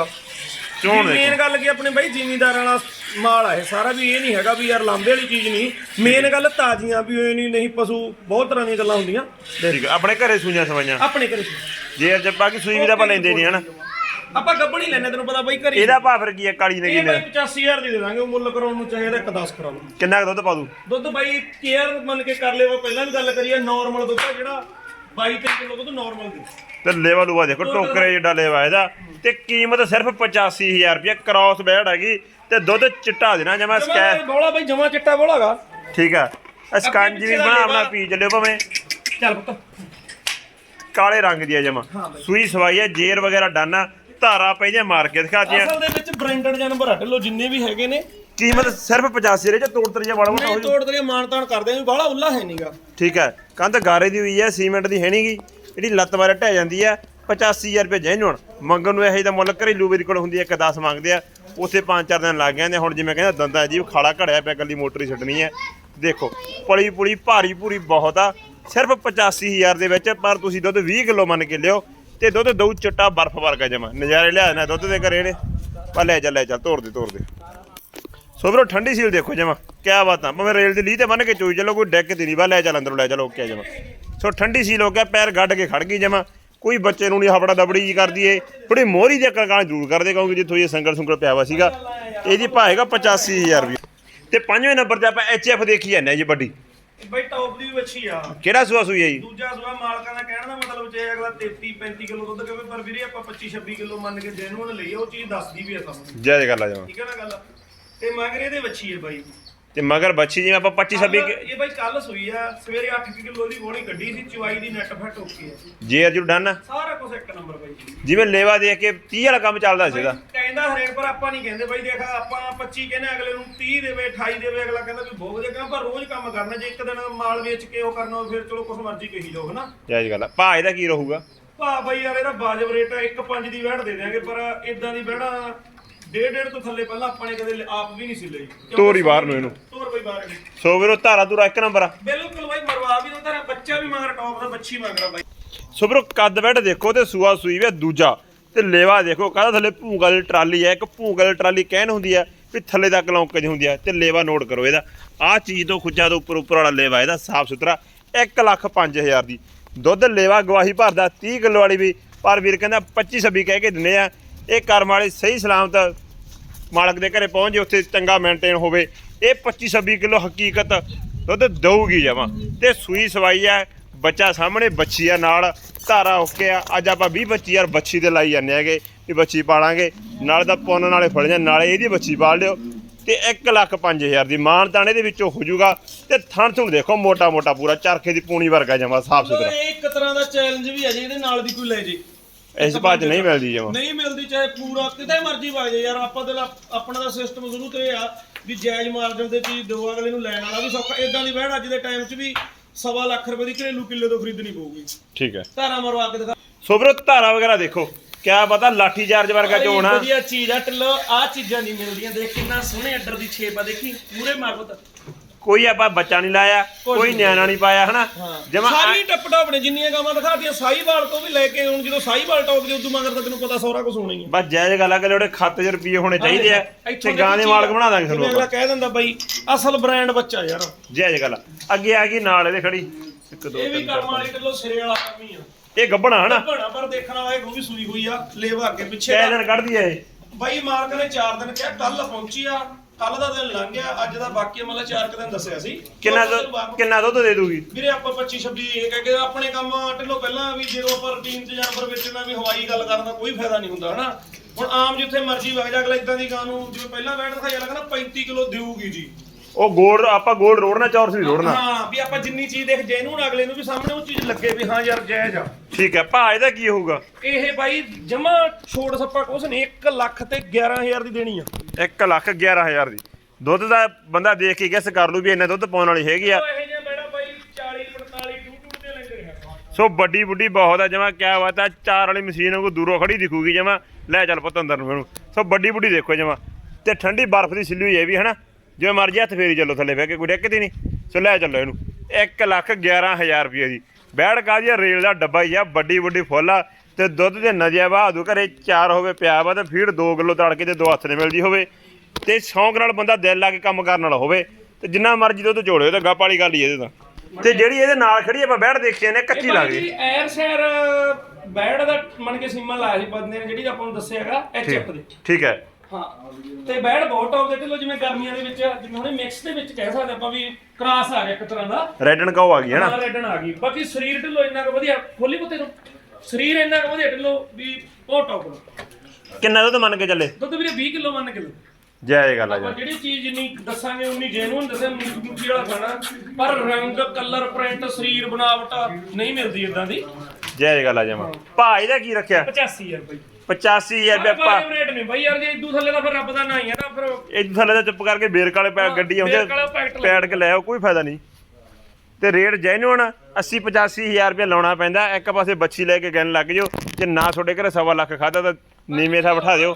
ਚੋਣ। ਮੇਨ ਗੱਲ ਕੀ ਆਪਣੇ ਬਾਈ ਜ਼ਿਮੀਂਦਾਰਾਂ ਵਾਲਾ ਮਾਲ ਆ ਇਹ ਸਾਰਾ ਵੀ ਇਹ ਨਹੀਂ ਹੈਗਾ ਵੀ ਯਾਰ ਲਾਂਬੇ ਵਾਲੀ ਚੀਜ਼ ਨਹੀਂ ਮੇਨ ਗੱਲ ਤਾਜ਼ੀਆਂ ਵੀ ਇਹ ਨਹੀਂ ਨਹੀਂ ਪਸ਼ੂ ਬਹੁਤ ਤਰ੍ਹਾਂ ਦੀਆਂ ਗੱਲਾਂ ਹੁੰਦੀਆਂ। ਠੀਕ ਆ ਆਪਣੇ ਘਰੇ ਸੂਈਆਂ ਸਵਾਈਆਂ। ਆਪਣੇ ਘਰੇ ਜੇ ਅੱਜ ਬਾਕੀ ਸੂਈ ਵੀ ਤਾਂ ਆਪਾਂ ਲੈਂਦੇ ਨਹੀਂ ਹਨਾ? ਆਪਾਂ ਗੱਬਣ ਲੈਣੇ ਤੈਨੂੰ ਪਤਾ ਬਾਈ ਘਰੇ। ਇਹਦਾ ਭਾਅ ਫਿਰ ਕੀ ਹੈ ਕਾਲੀ ਨੇ ਇਹ ਕੀ ਬਾਈ 85000 ਦੀ ਦੇ ਦਾਂਗੇ ਉਹ ਮੁੱਲ ਕਰਾਉਣ ਨੂੰ ਚਾਹੀਦਾ ਇੱਕ 10 ਕਰਾ ਲਓ ਕਿੰਨਾ ਕੁ ਦੁੱਧ ਪਾ ਦੂ ਦੁੱਧ ਬਾਈ ਕੇਅਰ ਮੰਨ ਕੇ ਕਰ ਲਿਓ ਪਹਿਲਾਂ ਵੀ ਗੱਲ ਕਰੀਏ ਨਾਰਮਲ ਦੁੱਧ ਆ ਜਿਹੜਾ 22 23 ਕਿਲੋ ਦੁੱਧ ਨਾਰਮਲ ਦੀ। ਤੇ ਲੇਵਾ ਲੂਆ ਦੇਖੋ ਟੋਕਰੇ ਜਿੱਡਾ ਲੇਵਾ ਇਹਦਾ। ਤੇ ਕੀਮਤ ਸਿਰਫ 85000 ਰੁਪਏ ਕ੍ਰਾਸ ਬੈੜ ਹੈਗੀ। ਤੇ ਦੁੱਧ ਚਿੱਟਾ ਦੇਣਾ ਜਮਾ ਸਕੈ ਬੋਲਾ ਬਾਈ ਜਮਾ ਚਿੱਟਾ ਬੋਲਾਗਾ ਠੀਕ ਆ। ਸਕੰਜ ਵੀ ਬਣਾ ਬਣਾ ਪੀ ਚੱਲਿਓ ਭਾਵੇਂ। ਚੱਲ ਪੁੱਤ। ਕਾਲੇ ਰੰਗ ਦੀ ਆ ਜਮਾ। ਸੂਈ ਸਵਾਈ ਹੈ ਜੇਰ ਵਗੈਰਾ ਡਾਨਾ ਧਾਰਾ ਪੈਦੀਆਂ ਮਾਰ ਕੇ ਦਿਖਾਤੀਆਂ ਅਸਲ ਦੇ ਵਿੱਚ ਬ੍ਰਾਂਡਡ ਜਾਨਵਰ ਹਟ ਲੋ ਜਿੰਨੇ ਵੀ ਹੈਗੇ ਨੇ ਕੀਮਤ ਸਿਰਫ 85 ਰੇ ਤੋੜ ਤਰ ਜਾ ਮਾੜਾ ਮੋਟਾ ਹੋ ਨਹੀਂ ਜਾਊ। ਤੋੜ ਤਰੀਏ ਮਾਨਤਾਨ ਕਰਦੇ ਆ ਵੀ ਬਾਹਲਾ ਉੱਲਾ ਹੈ ਨਹੀਂਗਾ ਠੀਕ ਹੈ ਕੰਧ ਗਾਰੇ ਦੀ ਹੋਈ ਹੈ ਸੀਮੈਂਟ ਦੀ ਹੈ ਨਹੀਂਗੀ ਜਿਹੜੀ ਲੱਤ ਬਾਰੇ ਢਹਿ ਜਾਂਦੀ ਹੈ 85000 ਰੁਪਏ ਜੈਨੂਨ ਮੰਗਣ ਨੂੰ ਇਹੋ ਜਿਹਾ ਮੁੱਲ ਘਰੇਲੂ ਵੀਰ ਕੋਲ ਹੁੰਦੀ ਹੈ ਇੱਕ 10 ਮੰਗਦੇ ਆ। ਉੱਥੇ 5-4 ਦਿਨ ਲੱਗ ਜਾਂਦੇ ਹੁਣ ਜਿਵੇਂ ਕਹਿੰਦਾ ਦੰਦਾ ਜੀ ਖਾਲਾ ਘੜਿਆ ਪਿਆ ਗੱਲੀ ਮੋਟਰ ਹੀ ਛੱਡਣੀ ਹੈ। ਦੇਖੋ ਪਲੀ ਪੁਲੀ ਭਾਰੀ ਪੂਰੀ ਬਹੁਤ ਆ। ਸਿਰਫ 85000 ਦੇ ਵਿੱਚ ਪਰ ਤੁਸੀਂ ਦੁੱਧ 20 ਕਿਲੋ ਮੰਨ ਕੇ ਲਿਓ ਤੇ ਦੁੱਧ ਦਊ ਚਿੱਟਾ ਬਰਫ਼ ਵਰਗਾ ਜਮਾ। ਨਜ਼ਾਰੇ ਲਿਆ ਦੇਣਾ ਦੁੱਧ ਦੇ ਘਰੇ ਨੇ ਪਾ ਲੈ ਚੱਲ ਲੈ ਚੱਲ ਤੋੜ ਦੇ ਤੋੜ ਦੇ। ਸੋ ਵੀਰੋ ਠੰਡੀ ਸੀਲ ਦੇਖੋ ਜਮਾ ਕਿਆ ਬਾਤਾਂ। ਭਾਵੇਂ ਰੇਲ ਦੀ ਲੀਹ ਤੇ ਬੰਨ ਕੇ ਚੋਈ ਚਲੋ ਕੋਈ ਡੈਕ ਤੇ ਨਹੀਂ ਬਾ ਲੈ ਚੱਲ ਅੰਦਰੋਂ ਲੈ ਚਲੋ ਓਕੇ ਜਮਾ। ਸੋ ਠੰਡੀ ਸੀਲ ਹੋ ਗਿਆ ਪੈਰ ਗੱਡ ਕੇ ਖੜ ਗਈ ਜਮਾ। ਕੋਈ ਬੱਚੇ ਨੂੰ ਨਹੀਂ ਹਫੜਾ ਦਬੜੀ ਜੀ ਕਰਦੀ ਏ। ਥੋੜੀ ਮੋਹਰੀ ਦੇ ਕਣਕਾਂ ਜ਼ਰੂਰ ਕਰਦੇ ਕਿਉਂਕਿ ਜਿੱਥੋਂ ਇਹ ਸੰਗਲ ਸੁੰਗਲ ਪਿਆ ਵਾ ਸੀਗਾ ਇਹਦੀ ਭਾਅ ਹੈਗਾ 85000 ਰੁਪਏ ਤੇ ਪੰਜਵੇਂ ਨੰਬਰ ਤੇ ਆਪਾਂ ਐਚਐਫ ਦੇਖੀ ਜਾਂਦੇ ਜੀ ਵੱਡੀ। ਬਾਈ ਟੌਪ ਦੀ ਵੀ ਅੱਛੀ ਆ। ਕਿਹੜਾ ਸੂਆ ਸੂਈ ਹੈ ਜੀ? ਦੂਜਾ ਸੁਆ ਮਾਲਕਾਂ ਦਾ ਕਹਿਣ ਦਾ ਮਤਲਬ ਜੇ ਅਗਲਾ 33 35 ਕਿਲੋ ਦੁੱਧ ਕਹੇ ਪਰ ਵੀਰੇ ਆਪਾਂ 25 26 ਕਿਲੋ ਮੰਨ ਕੇ ਜੈਨੂਨ ਲਈ ਉਹ ਚੀਜ਼ ਦੱਸਦੀ ਵੀ ਆ ਸਾਨੂੰ। ਜੈ ਜੈ ਗੱਲ ਆ ਜਮਾ। ਠੀਕ ਹੈ ਨਾ ਗੱਲ? ਤੇ ਮਗਰ ਇਹਦੇ ਵੱਛੀ ਹੈ ਬਾਈ। ਤੇ ਮਗਰ ਬੱਚੀ ਜਿਵੇਂ ਆਪਾਂ 25 26 ਇਹ ਬਾਈ ਕੱਲ ਸੂਈ ਆ ਸਵੇਰੇ 8 ਕਿਲੋ ਦੀ ਬੋਣੀ ਕੱਢੀ ਸੀ ਚਵਾਈ ਦੀ ਨੈਟ ਫਟ ਓਕੇ ਆ। ਜੇ ਅਰਜੂ ਡਨ। ਸਾਰਾ ਕੁਝ ਇੱਕ ਨੰਬਰ ਬਾਈ ਜਿਵੇਂ ਲੇਵਾ ਦੇਖ ਕੇ 30 ਵਾਲਾ ਕੰਮ ਚੱਲਦਾ ਸੀ ਇਹਦਾ। ਕਹਿੰਦਾ ਹਰੇਕ ਪਰ ਆਪਾਂ ਨਹੀਂ ਕਹਿੰਦੇ ਬਾਈ ਦੇਖ ਆਪਾਂ 25 ਕਹਿੰਦੇ ਅਗਲੇ ਨੂੰ 30 ਦੇਵੇ 28 ਦੇਵੇ ਅਗਲਾ ਕਹਿੰਦਾ ਵੀ ਬਹੁਤ ਵਧੀਆ ਕੰਮ ਪਰ ਰੋਜ਼ ਕੰਮ ਕਰਨਾ ਜੇ ਇੱਕ ਦਿਨ ਮਾਲ ਵੇਚ ਕੇ ਉਹ ਕਰਨਾ ਹੋਵੇ ਫਿਰ ਚਲੋ ਕੁਛ ਮਰਜ਼ੀ ਕਹੀ ਜਾਓ ਹਨਾ? ਜੈ ਗੱਲ ਆ। ਭਾਅ ਇਹਦਾ ਕੀ ਰਹੂਗਾ? ਭਾ ਬਾਈ ਯਾਰ ਇਹਦਾ ਵਾਜਬ ਰੇਟ ਆ 1.5 ਦੀ ਵਹਿੜ ਦੇ ਦਿਆਂਗੇ ਪਰ ਇਦਾਂ ਦੀ ਵਹਿੜਾ ਡੇਢ ਡੇਢ ਤੋਂ ਥੱਲੇ ਪਹਿਲਾਂ ਆਪਾਂ ਨੇ ਕਦੇ ਆਪ ਵੀ ਨਹੀਂ ਸੀ ਲਈ। ਤੋਰ ਬਾਹਰ ਨੂੰ ਇਹਨੂੰ। ਤੋਰ ਬਈ ਬਾਹਰ ਨੂੰ। ਸੋ ਵੀਰੋ ਧਾਰਾ ਧੂਰਾ ਇੱਕ ਨੰਬਰ ਆ। ਬਿਲਕੁਲ ਬਾਈ ਮਰਵਾ ਵੀ ਦਿੰਦਾ ਬੱਚਾ ਵੀ ਮਗਰ ਟੌਪ ਦਾ ਬੱਚੀ ਮਗਰ ਆ ਬਾਈ। ਸੋ ਵੀਰੋ ਕੱਦ ਬੈਠ ਦੇਖੋ ਤੇ ਸੂਆ ਸੂਈ ਵੀ ਆ ਦੂਜਾ। ਤੇ ਲੇਵਾ ਦੇਖੋ ਕਾਹਦਾ ਥੱਲੇ ਭੂੰਗਾ ਵਾਲੀ ਟਰਾਲੀ ਹੈ ਇੱਕ ਭੂੰਗਾ ਵਾਲੀ ਟਰਾਲੀ ਕਹਿਣ ਹੁੰਦੀ ਹੈ ਵੀ ਥੱਲੇ ਤੱਕ ਲੌਂਕਜ ਹੁੰਦੀ ਹੈ ਤੇ ਲੇਵਾ ਨੋਟ ਕਰੋ ਇਹਦਾ। ਆਹ ਚੀਜ਼ ਤੋਂ ਖੁੱਜਾ ਤੋਂ ਉੱਪਰ ਉੱਪਰ ਵਾਲਾ ਲੇਵਾ ਇਹਦਾ ਸਾਫ਼ ਸੁਥਰਾ 1 ਲੱਖ 5000 ਦੀ। ਦੁੱਧ ਲੇਵਾ ਗਵਾਹੀ ਭਰਦਾ 30 ਕਿਲੋ ਵਾਲੀ ਵੀ ਪਰ ਵੀਰ ਕਹਿੰਦਾ 25 26 ਕਹਿ ਕੇ ਦਿੰਦੇ ਆ। ਇਹ ਕਰਮ ਵਾਲੇ ਸਹੀ ਸਲਾਮਤ ਮਾਲਕ ਦੇ ਘਰੇ ਪਹੁੰਚ ਜੇ, ਉੱਥੇ ਚੰਗਾ ਮੇਨਟੇਨ ਹੋਵੇ। ਇਹ 25 26 ਕਿਲੋ ਹਕੀਕਤ ਦੁੱਧ ਦਊਗੀ ਜਮਾ। ਤੇ ਸੂਈ ਸਵਾਈ ਹੈ, ਬੱਚਾ ਸਾਹਮਣੇ, ਬੱਚੀ ਆ ਨਾਲ, ਧਾਰਾ ਓਕੇ ਆ। ਅੱਜ ਆਪਾਂ 20 25 ਯਾਰ, ਬੱਚੀ ਦੇ ਲਾਈ ਜਾਂਦੇ ਹੈਗੇ, ਵੀ ਬੱਚੀ ਪਾਲਾਂਗੇ। ਨਾਲ ਦਾ ਪੁੰਨ ਨਾਲੇ ਫੜ ਜਾਂ, ਨਾਲੇ ਇਹਦੀ ਬੱਚੀ ਪਾਲ ਲਿਓ। ਤੇ 1 ਲੱਖ 5000 ਦੀ ਮਾਨ ਤਾਣੇ ਦੇ ਵਿੱਚੋਂ ਹੋ ਜਾਊਗਾ। ਤੇ ਥਣ ਥੁਣ ਦੇਖੋ ਮੋਟਾ ਮੋਟਾ ਪੂਰਾ, ਚਰਖੇ ਦੀ ਪੂਣੀ ਵਰਗਾ ਜਮਾ ਸਾਫ਼ ਸੁਥਰਾ ਇਹ ਇੱਕ ਤਰ੍ਹਾਂ ਦਾ ਚੈਲੰਜ ਵੀ ਹੈ ਜੀ, ਇਹਦੇ ਨਾਲ ਦੀ ਕੋਈ ਲੈ ਜੇ। ਇਸ ਭੱਜ ਨਹੀਂ ਮਿਲਦੀ ਜਮਾ। ਨਹੀਂ ਮਿਲਦੀ ਚਾਹੇ ਪੂਰਾ ਕਿਤੇ ਮਰਜ਼ੀ ਵਗ ਯਾਰ ਆਪਾਂ ਤੇ ਲਾ- ਆਪਣਾ ਦਾ ਸਿਸਟਮ ਸ਼ੁਰੂ ਤੋਂ ਇਹ ਆ ਵੀ ਜਾਇਜ਼ ਮਾਰਜਨ ਤੇ ਚੀਜ਼ ਦੋ ਅਗਲੇ ਨੂੰ ਲੈਣ ਵਾਲਾ ਵੀ ਸੌਖਾ। ਇਦਾਂ ਦੀ ਵਹਿੜ ਅੱਜ ਦੇ ਟਾਈਮ 'ਚ ਵੀ ਸਵਾ ਲੱਖ ਰੁਪਏ ਦੀ ਘਰੇਲੂ ਕਿੱਲੇ ਤੋਂ ਖਰੀਦਣੀ ਪਊਗੀ। ਠੀਕ ਹੈ। ਧਾਰਾ ਮਰਵਾ ਕੇ ਦਿਖਾ। ਸੋ ਵੀਰੋ ਧਾਰਾ ਵਗੈਰਾ ਦੇਖੋ। ਕਿਆ ਪਤਾ ਲਾਠੀ ਚਾਰਜ ਵਰਗਾ ਚੋਣ ਆ ਵਧੀਆ ਚੀਜ਼ ਆ ਟਿੱਲੋ ਆ ਚੀਜ਼ਾਂ ਨਹੀਂ ਮਿਲਦੀਆਂ। ਦੇਖ ਕਿੰਨਾ ਸੋਹਣੇ ਅੱਡਰ ਦੀ ਛੇਪ ਆ ਦੇਖੀ ਪੂਰੇ ਮਰਬਤ ਕੋਈ ਆਪਾਂ ਬੱਚਾ ਨਹੀਂ ਲਾਇਆ ਕੋਈ ਨਿਆਣਾ ਨਹੀਂ ਪਾਇਆ ਹਨਾ? ਜਮਾ ਸਾਰੀ ਟੱਪ ਟਾਪ ਨੇ ਜਿੰਨੀਆਂ ਗਾਵਾਂ ਦਿਖਾਤੀਆਂ ਸਾਈਵਾਲ ਤੋਂ ਵੀ ਲੈ ਕੇ ਹੁਣ ਜਦੋਂ ਸਾਈਵਾਲ ਟੌਪ ਦੇ ਉਦੋਂ ਮਗਰ ਤਾਂ ਤੈਨੂੰ ਪਤਾ ਸਾਰਾ ਕੁਝ ਹੋਣਾ ਹੀ ਬਸ ਜਾਇਜ਼ ਗੱਲ ਆ ਕਿ ਜਿਹੜੇ ਖਾਤੇ 'ਚ ਰੁਪਏ ਹੋਣੇ ਚਾਹੀਦੇ ਆ ਇੱਥੋਂ ਤੇ ਗਾਂ ਦੇ ਮਾਲਕ ਬਣਾ ਦਾਂਗੇ ਤੁਹਾਨੂੰ ਅਗਲਾ ਕਹਿ ਦਿੰਦਾ ਬਾਈ ਅਸਲ ਬ੍ਰਾਂਡ ਬੱਚਾ ਯਾਰ। ਜਾਇਜ਼ ਗੱਲ ਅੱਗੇ ਆ ਗਈ ਨਾਲ ਇਹਦੇ ਖੜੀ। ਇੱਕ ਦੋ ਇਹ ਵੀ ਕਰਮ ਵਾਲੀ ਟਿੱਲੋ ਸਿਰੇ ਵਾਲਾ ਕੰਮ ਹੀ ਆ। ਇਹ ਗੱਬਣਾ ਹਨਾ? ਭਣਾ ਪਰ ਦੇਖਣ ਵਾਲਾ ਇਹ ਉਹ ਵੀ ਸੂਈ ਹੋਈ ਆ ਲੇਵਾ ਅੱਗੇ ਪਿੱਛੇ ਕੈ ਦਾ। ਦਿਨ ਕੱਢਦੀ ਆ ਇਹ। ਬਾਈ ਮਾਲਕ ਨੇ 4 ਦਿਨ ਕਿਹਾ ਕੱਲ ਪਹੁੰਚੀ ਆ। ਕੱਲ ਦਾ ਦਿਨ ਲੰਘ ਗਿਆ ਅੱਜ ਦਾ ਬਾਕੀ ਮਤਲਬ 4 ਕੁ ਦਿਨ ਦੱਸਿਆ ਸੀ। ਕਿੰਨਾ ਦੁੱਧ ਕਿੰਨਾ ਦੁੱਧ ਦੇ ਦੂਗੀ? ਵੀਰੇ ਆਪਾਂ 25 26 ਇਹ ਕਹਿ ਕੇ ਆਪਣੇ ਕੰਮ ਢਿੱਲੋਂ ਪਹਿਲਾਂ ਵੀ ਜਦੋਂ ਆਪਾਂ ਰੂਟੀਨ 'ਚ ਜਾਨਵਰ ਵੇਚਣਾ ਵੀ ਹਵਾਈ ਗੱਲ ਕਰਨ ਦਾ ਕੋਈ ਫਾਇਦਾ ਨਹੀਂ ਹੁੰਦਾ ਹਨਾ? ਹੁਣ ਆਮ ਜਿੱਥੇ ਮਰਜ਼ੀ ਵਗ ਜਾ ਅਗਲਾ ਇਦਾਂ ਦੀ ਗਾਂ ਨੂੰ ਜਿਵੇਂ ਪਹਿਲਾਂ ਬੈਠ ਦਿਖਾਇਆ ਲੱਗਣਾ 35 ਕਿਲੋ ਦੇਊਗੀ ਜੀ। ਉਹ ਗੋਲ ਆਪਾਂ ਗੋਲ ਰੋੜਨਾ ਚੌਰਸ ਨਹੀਂ ਰੋੜਨਾ। ਹਾਂ ਵੀ ਆਪਾਂ ਜਿੰਨੀ ਚੀਜ਼ ਦੇਖ ਜੈਨੂਨ ਅਗਲੇ ਨੂੰ ਵੀ ਸਾਹਮਣੇ ਉਹ ਚੀਜ਼ ਲੱਗੇ ਵੀ ਹਾਂ ਯਾਰ ਜਾਇਜ਼ ਆ। ਠੀਕ ਹੈ ਭਾ ਇਹਦਾ ਕੀ ਹੋਊਗਾ? ਇਹ ਬਾਈ ਜਮਾ ਛੋੜ ਸੱਪਾ ਕੁਛ ਨਹੀਂ 1 ਲੱਖ ਤੇ 11000 ਦੀ ਦੇਣੀ ਆ। 1 ਲੱਖ 11000 ਦੀ। ਦੁੱਧ ਦਾ ਬੰਦਾ ਦੇਖ ਕੇ ਗੈਸ ਕਰ ਲੂ ਵੀ ਇੰਨਾ ਦੁੱਧ ਪਾਉਣ ਵਾਲੀ ਹੈਗੀ ਆ। ਉਹ ਇਹ ਜਿਹਾ ਬੈੜਾ ਬਾਈ 40 45 ਟੂ ਟੂ ਤੇ ਲੈਂਦੇ ਰਿਹਾ ਸੋ ਵੱਡੀ ਬੁੱਢੀ ਬਹੁਤ ਆ ਜਮਾ ਕਿਆ ਬਾਤ ਆ ਚਾਰ ਵਾਲੀ ਮਸ਼ੀਨ ਵਾਂਗੂ ਦੂਰੋਂ ਖੜੀ ਦਿਖੂਗੀ ਜਮਾ। ਲੈ ਚੱਲ ਪੁੱਤ ਅੰਦਰ ਨੂੰ ਇਹਨੂੰ। ਸੋ ਵੱਡੀ ਬੁੱਢੀ ਦੇਖੋ ਜਮਾ। ਤੇ ਠੰਡੀ ਬਰਫ਼ ਦੀ ਸਿੱਲੀ ਹੋਈ ਹੈ ਵੀ ਹਨਾ? ਜਿਵੇਂ ਮਰਜ਼ੀ ਹੱਥ ਫੇਰੀ ਚੱਲੋ ਥੱਲੇ ਬਹਿ ਕੇ ਕੋਈ ਡਿੱਕਦੀ ਨਹੀਂ। ਸੋ ਲੈ ਚੱਲੋ ਇਹਨੂੰ। 1 ਲੱਖ 11000 ਰੁਪਏ ਦੀ। ਬੈੜ ਕਾਜੀ ਰੇਲ ਦਾ ਡੱਬਾ ਹੀ ਆ ਵੱਡੀ ਵੱਡੀ ਫੁੱਲ ਆ ਤੇ ਦੁੱਧ ਦੇ ਨਜਿਆ ਬਹਾਦੂ ਘਰੇ ਚਾਰ ਹੋਵੇ ਪਿਆ ਵਾ ਤੇ ਫੀਡ 2 ਕਿਲੋ ਤੜਕੇ ਤੇ ਦੋ ਹੱਥ ਨੇ ਮਿਲਦੀ ਹੋਵੇ। ਤੇ ਸ਼ੌਂਕ ਨਾਲ ਬੰਦਾ ਦਿਲ ਲਾ ਕੇ ਕੰਮ ਕਰਨ ਵਾਲਾ ਹੋਵੇ ਤੇ ਜਿੰਨਾ ਮਰਜ਼ੀ ਦੁੱਧ ਚੋੜੇ ਤਾਂ ਗੱਪ ਵਾਲੀ ਗੱਲ ਹੀ ਇਹਦੇ ਤਾਂ। ਤੇ ਜਿਹੜੀ ਇਹਦੇ ਨਾਲ ਖੜੀ ਆਪਾਂ ਬੈਠ ਦੇਖੀ ਨੇ ਕੱਚੀ ਲੱਗਦੀ। ਐਰ ਸ਼ਹਿਰ ਬੈੜ ਦਾ ਮੰਨ ਕੇ ਸੀਮਾ ਲਾਇਆ ਸੀ ਬੰਦੇ ਨੇ ਜਿਹੜੀ ਆਪਾਂ ਨੂੰ ਦੱਸਿਆ ਹੈਗਾ ਐਚਐਫ ਦੇ। ਠੀਕ ਹੈ। ਹਾਂ। ਤੇ ਬੈੜ ਬਹੁਤ ਟੌਪ ਦੇ ਢਿੱਲੋਂ ਜਿਵੇਂ ਗਰਮੀਆਂ ਦੇ ਵਿੱਚ ਜਿਵੇਂ ਹੁਣੇ ਮਿਕਸ ਦੇ ਵਿੱਚ ਕਹਿ ਸਕਦੇ ਆਪਾਂ ਵੀ ਕ੍ਰਾਸ ਆ ਗਿਆ ਇੱਕ ਤਰ੍ਹਾਂ ਦਾ। ਰੈਡ ਐਂਡ ਕਾਉ ਆ ਗਈ ਹੈ ਨਾ? ਹਾਂ ਰੈਡਨ ਆ ਗਈ। ਬਾਕੀ ਸਰੀਰ ਢਿੱਲੋਂ ਇੰਨਾ ਕੁ ਵਧੀਆ ਖੋਲੀ ਪੁੱਤੇ ਨੂੰ ਸਰੀਰ ਇੰਨਾ ਕੁ ਵਧੀਆ ਢਿੱਲੋਂ ਵੀ ਬਹੁਤ ਟੌਪ ਦਾ ਕਿੰਨਾ ਦੁੱਧ ਮੰਨ ਕੇ ਚੱਲੇ? ਦੁੱਧ ਵੀਰੇ 20 ਕਿਲੋ ਮੰਨ ਕੇ ਲਓ ਜੈ ਇਹ ਗੱਲ ਆ ਆਪਾਂ ਜੀ। ਜਿਹੜੀ ਚੀਜ਼ ਜਿੰਨੀ ਦੱਸਾਂਗੇ ਉਨੀ ਜੈਨੂਨ ਦੱਸੇ ਮੂੰਗੀ ਵਾਲਾ ਖਾਣਾ। ਪਰ ਰੰਗ ਕਲਰ ਪ੍ਰਿੰਟ ਸਰੀਰ ਬਣਾਵਟ ਨਹੀਂ ਮਿਲਦੀ ਇਦਾਂ ਦੀ। ਜੈ ਇਹ ਗੱਲ ਆ ਜਮਾ ਭਾਈ ਦਾ ਕੀ ਰੱਖਿਆ? 85000 ਰੁਪਏ। 85000 ਰੁਪਏ ਪਾ ਰੇਟ ਨਹੀਂ ਬਾਈ ਯਾਰ ਜੇ ਇਦੂ ਥੱਲੇ ਦਾ ਫਿਰ ਰੱਬ ਦਾ ਨਾ ਹੀ ਹੈ ਨਾ ਫਿਰ ਇਹ ਥੱਲੇ ਦਾ ਚੁੱਪ ਕਰਕੇ ਬੇਰਕ ਵਾਲੇ ਪੈ ਗੱਡੀ ਆਉਂਦੇ। ਪੈੜ ਕੇ ਲੈ ਆਓ ਕੋਈ ਫਾਇਦਾ ਨਹੀਂ। ਤੇ ਰੇਟ ਜੈਨੂਨ 80 85000 ਰੁਪਏ ਲਾਉਣਾ ਪੈਂਦਾ ਇੱਕ ਪਾਸੇ ਬੱਚੀ ਲੈ ਕੇ ਗਣ ਲੱਗ ਜਾਓ ਜੇ ਨਾ ਤੁਹਾਡੇ ਘਰੇ ਸਵਾ ਲੱਖ ਖਾਦਾ ਤਾਂ ਨੀਵੇਂ ਥਾ ਬਿਠਾ ਦਿਓ।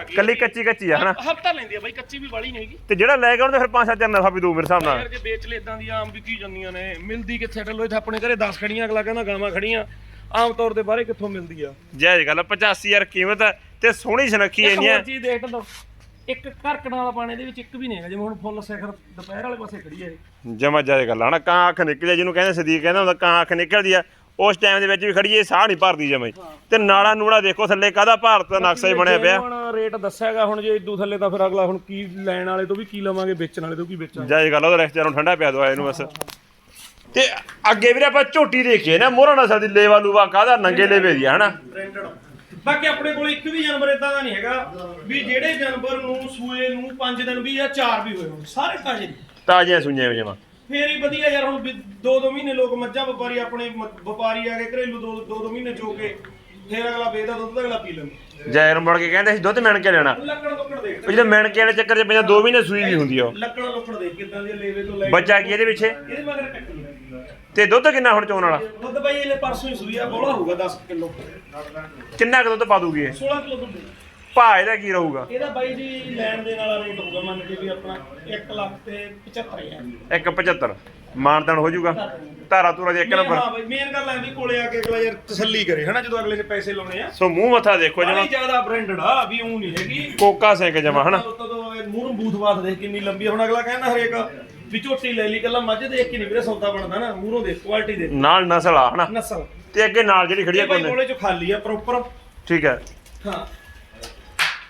ਦੀ ਕੱਲੀ ਕੱਚੀ ਕੱਚੀ ਆ ਹਨਾ? ਹਫਤਾ ਲੈਂਦੀ ਆ ਬਾਈ ਕੱਚੀ ਵੀ ਵਾਲੀ ਨਹੀਂ ਹੈਗੀ। ਤੇ ਜਿਹੜਾ ਲੈ ਕੇ ਆਉਣ ਤੇ ਫਿਰ 5-7 ਨਫਾ ਵੀ ਦੂ ਮੇਰੇ ਹਿਸਾਬ ਨਾਲ। ਯਾਰ ਜੇ ਵੇਚ ਲੈ ਇਦਾਂ ਦੀਆਂ ਆਮ ਵਿਕੀ ਜਾਂਦੀਆਂ ਨੇ ਮਿਲਦੀ ਕਿੱਥੇ ਢੱਲੋ ਇੱਥੇ ਆਪਣੇ ਘਰੇ 10 ਖੜੀਆਂ ਅਗਲਾ ਕਹਿੰਦਾ ਗਾਵਾਂ ਖੜੀਆਂ। ਆਮ ਤੌਰ ਤੇ ਬਾਹਰੇ ਕਿੱਥੋਂ ਮਿਲਦੀ ਆ? ਜੈ ਇਹ ਗੱਲ 85000 ਕੀਮਤ ਤੇ ਸੋਹਣੀ ਸੁਨੱਖੀ ਇੱਕ ਇੰਨੀ ਹੋਰ ਚੀਜ਼ ਦੇਖ ਢੱਲੋ ਇੱਕ ਘਰਕਣ ਵਾਲਾ ਪਾਣੇ ਦੇ ਵਿੱਚ ਇੱਕ ਵੀ ਨਹੀਂ ਹੈਗਾ ਜਿਵੇਂ ਹੁਣ ਫੁੱਲ ਸਿਖਰ ਦੁਪਹਿਰ ਵਾਲੇ ਪਾਸੇ ਖੜੀ ਹੈ ਇਹ। ਜਮਾ ਜਾਏ ਗੱਲ ਹਨਾ? ਕਾਂ ਅੱਖ ਨਿਕਲਿਆ ਜਿਹਨੂੰ ਕਹਿੰਦੇ ਸਦੀਕ ਕਹਿੰਦਾ ਹੁੰਦਾ ਕਾਂ ਅੱਖ ਨਿਕਲਦੀ ਆ ਉਸ ਟਾਈਮ ਦੇ ਵਿੱਚ ਵੀ ਖੜੀਏ ਸਾਹ ਨਹੀਂ ਭਰਦੀ ਜਮਾ ਤੇ ਨਾਲਾ ਨੂੜਾ ਦੇਖੋ ਥੱਲੇ ਕਾਹਦਾ ਭਾਰਤ ਦਾ ਨਕਸ਼ਾ ਹੀ ਬਣਿਆ ਪਿਆ। ਹੁਣ ਰੇਟ ਦੱਸਿਆਗਾ ਹੁਣ ਜੇ ਇਦੂ ਥੱਲੇ ਤਾਂ ਫਿਰ ਅਗਲਾ ਹੁਣ ਕੀ ਲੈਣ ਵਾਲੇ ਤੋਂ ਵੀ ਕੀ ਲਵਾਂਗੇ ਵੇਚਣ ਵਾਲੇ ਤੋਂ ਕੀ ਵੇਚਾਂਗੇ? ਜਾਏ ਗੱਲ ਉਹਦਾ ਰਿਸ਼ਤੇਦਾਰ ਨੂੰ ਠੰਡਾ ਪਿਆ ਦਵਾਇਆ ਇਹਨੂੰ ਬਸ। ਤੇ ਅੱਗੇ ਵੀਰੇ ਆਪਾਂ ਝੋਟੀ ਦੇਖੀਏ ਨਾ ਮੋਹਰਾ ਨਸਲ ਦੀ ਲੇਵਾ ਲੂਵਾ ਕਾਹਦਾ ਨੰਗੇ ਲੇਵੇ ਦੀ ਆ ਹਨਾ? ਬ੍ਰਾਂਡਡ ਬਾਕੀ ਆਪਣੇ ਕੋਲ ਇੱਕ ਵੀ ਜਾਨਵਰ ਇਦਾਂ ਦਾ ਨਹੀਂ ਹੈਗਾ ਵੀ ਜਿਹੜੇ ਜਾਨਵਰ ਨੂੰ ਸੂਏ ਨੂੰ 5 ਦਿਨ ਵੀ ਜਾਂ 4 ਵੀ ਹੋਏ ਹੋਣ ਸਾਰੇ ਤਾਜ਼ੇ ਨੇ। ਤਾਜ਼ੀਆਂ ਸੁਈਆਂ ਜਮਾ। ਫੇਰ ਹੀ ਵਧੀਆ ਯਾਰ ਹੁਣ ਵੀ ਦੋ ਦੋ ਮਹੀਨੇ ਲੋਕ ਮੱਝਾਂ ਵਪਾਰੀ ਆਪਣੇ ਮ- ਵਪਾਰੀ ਆ ਕੇ ਘਰੇਲੂ ਦੋ ਦੋ ਦੋ ਮਹੀਨੇ ਚੋ ਕੇ ਫੇਰ ਅਗਲਾ ਵੇਚਦਾ ਦੁੱਧ ਤਾਂ ਅਗਲਾ ਪੀ ਲੈਂਦਾ। ਜੈਰ ਮੁੜ ਕੇ ਕਹਿੰਦੇ ਸੀ ਦੁੱਧ ਮਿਣ ਕੇ ਲੈਣਾ ਲੱਕੜ ਲੁੱਕੜ ਦੇਖ ਉਹ ਜਦੋਂ ਮਿਣ ਕੇ ਵਾਲੇ ਚੱਕਰ 'ਚ ਪੈਂਦਾ 2 ਮਹੀਨੇ ਸੂਈ ਵੀ ਹੁੰਦੀ ਆ ਉਹ। ਲੱਕੜ ਲੁੱਕੜ ਦੇਖ ਕਿਦਾਂ ਦੀ ਲੇਵੇ ਤੋਂ ਲੈ ਕੇ ਬੱਚਾ ਕੀ ਇਹਦੇ ਪਿੱਛੇ? ਇਹਦੇ ਮਗਰ ਕੱਟੀ ਤੇ ਦੁੱਧ ਕਿੰਨਾ ਹੁਣ ਚੋਣ ਵਾਲਾ? ਦੁੱਧ ਬਾਈ ਇਹਨੇ ਪਰਸੋਂ ਹੀ ਸੂਈ ਆ ਬੋਲਾ ਹੋਊਗਾ 10 ਕਿਲੋ। ਕਿੰਨਾ ਕੁ ਦੁੱਧ ਪਾ ਦੂਗੀ ਇਹ? 16 ਕਿਲੋ ਦੁੱਧ। ਭਾ ਇਹਦਾ ਕੀ ਰਹੂਗਾ? ਇਹਦਾ ਬਾਈ ਜੀ ਲੈਣ ਦੇ ਵਾਲਾ ਰੇਟ ਹੋਊਗਾ ਮੰਨ ਕੇ ਵੀ ਆਪਣਾ 1 ਲੱਖ ਤੇ 75000 175 ਮਾਨਤਨ ਹੋ ਜਾਊਗਾ। ਧਾਰਾ ਧੂਰਾ ਦੇ ਇੱਕ ਨੰਬਰ। ਹਾਂ ਬਾਈ ਮੇਨ ਗੱਲ ਐ ਵੀ ਕੋਲੇ ਆ ਕੇ ਅਗਲਾ ਯਾਰ ਤਸੱਲੀ ਕਰੇ ਹਨਾ ਜਦੋਂ ਅਗਲੇ ਨੇ ਪੈਸੇ ਲਾਉਣੇ ਆ। ਸੋ ਮੂੰਹ ਮੱਥਾ ਦੇਖੋ ਜਮਾ। ਬੜੀ ਜ਼ਿਆਦਾ ਬ੍ਰਾਂਡਡ ਆ ਵੀ ਉਹ ਨਹੀਂ ਹੈਗੀ। ਕੋਕਾ ਸਿੰਘ ਜਮਾ ਹਨਾ। ਤਦੋਂ ਮੂੰਹ ਬੂਥ ਬਾਤ ਦੇਖ ਕਿੰਨੀ ਲੰਬੀ ਆ। ਹੁਣ ਅਗਲਾ ਕਹਿੰਦਾ ਹਰੇਕ ਵੀ ਝੋਟੀ ਲੈ ਲਈ ਕੱਲਾ ਮੱਝ ਦੇਖ ਕੇ ਨਹੀਂ ਵੀਰੇ ਸੌਦਾ ਬਣਦਾ ਨਾ ਮੂਹਰੋਂ ਦੇਖ ਕੁਆਲਿਟੀ ਦੇ ਨਾਲ ਨਸਲ ਆ ਹਨਾ? ਨਸਲ। ਤੇ ਅੱਗੇ ਨਾਲ ਜਿਹੜੀ ਖੜੀ ਆ ਇਹ ਕੋਨੇ ਕੋਲੇ ਚ ਖਾਲੀ ਆ ਪ੍ਰੋਪਰ ਠੀਕ ਹੈ। ਹਾਂ।